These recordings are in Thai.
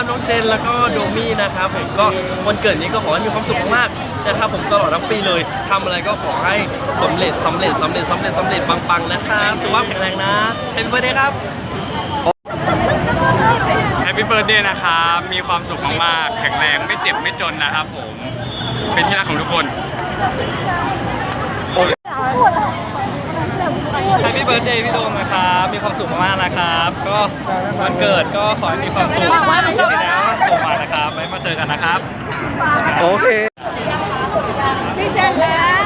นะครับน้องเจนแล้วก็โดมี่นะครับผมก็วันเกิดนี้ก็ขอให้มีความสุขมากนะครับผมตลอดทั้งปีเลยทำอะไรก็ขอให้สำเร็จสำเร็จสำเร็จสำเร็จสำเร็จปังๆนะครับสุขภาพแข็งแรงนะเฮ้ยเบอร์เดย์ครับ แฮปปี้เบิร์ดเดย์นะครับ มีความสุขมากๆ แข็งแรงไม่เจ็บไม่จนนะครับผม เป็นที่รักของทุกคน แฮปปี้เบิ ร์ดเดย์พี่โดมนะครับ มีความสุขมากๆนะครับ ก็วันเกิดก็ขอให้มีความสุขปีที่แล้วส่งมานะครับ ไว้มาเจอกันนะครับ โอเคพี่เชนแล้ว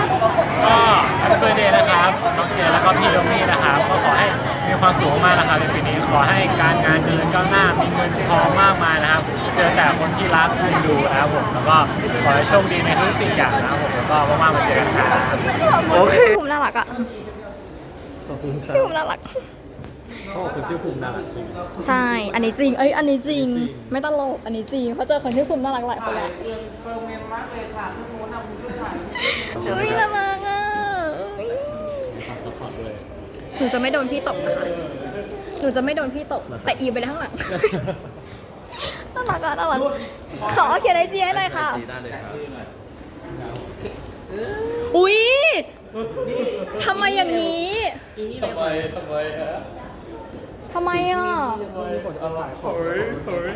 ก็แฮปปี้เบิร์ดเดย์นะครับน้องเจนแล้วก็พี่โดมี่นะครับ ก็ขอให้มีความสุขมากนะครับในปีนี้ ขอให้การงานเจริญก้าวหน้า มีเงินทองมากมายนะครับ เจอแต่คนที่รักที่ดูนะครับผม แล้วก็ขอให้โชคดีในทุกสิ่งอย่างนะครับผม แล้วก็ว่างๆมาเจอกันครับ โอเคพี่ภูมิน่ารักอะ ขอบคุณครัพี่บภูมิน่ารัก เขาบอกคุณชื่อภูมิน่ารักใช่ไหม ใช่ อันนี้จริง เอ้ย อันนี้จริงจริง ไม่ตลก อันนี้จริง เพราะเจอคนที่ภูมิน่ารักหลายคนแล้วเฮ้ยน่ารักอะเฮ้ยซัพพอร์ตด้วย หนูจะไม่โดนพี่ตบนะคะ หนูจะไม่โดนพี่ตบแต่อีไปข้างหลัง น่ารักอะน่ารัก ขอเขียนไอจีให้หน่อยค่ะได้เลยครับ อุ๊ย ทำไมอย่างนี้ทำไมทำไมฮะทำไมอะ เฮ้ยเฮ้ย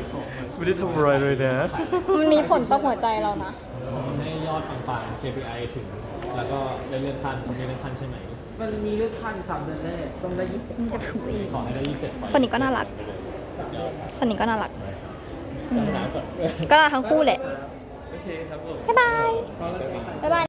ไม่ได้ทำอะไรเลยนะมันมีผลต่อหัวใจเรานะให้ยอดปังๆ KPI ถึง แล้วก็ได้เลื่อนขั้นคนนี้เลื่อนขั้นใช่ไหม มันมีเลือกขั้นสามเดือนแรกต้องได้ยี่สิบมันจะถูกอีก ขอให้ได้ยี่สิบเจ็ดไปคนนี้ก็น่ารัก คนนี้ก็น่ารักอืมก็น่ารักทั้งคู่แหละ โอเคครับผมบ๊ายบาย บ๊ายบาย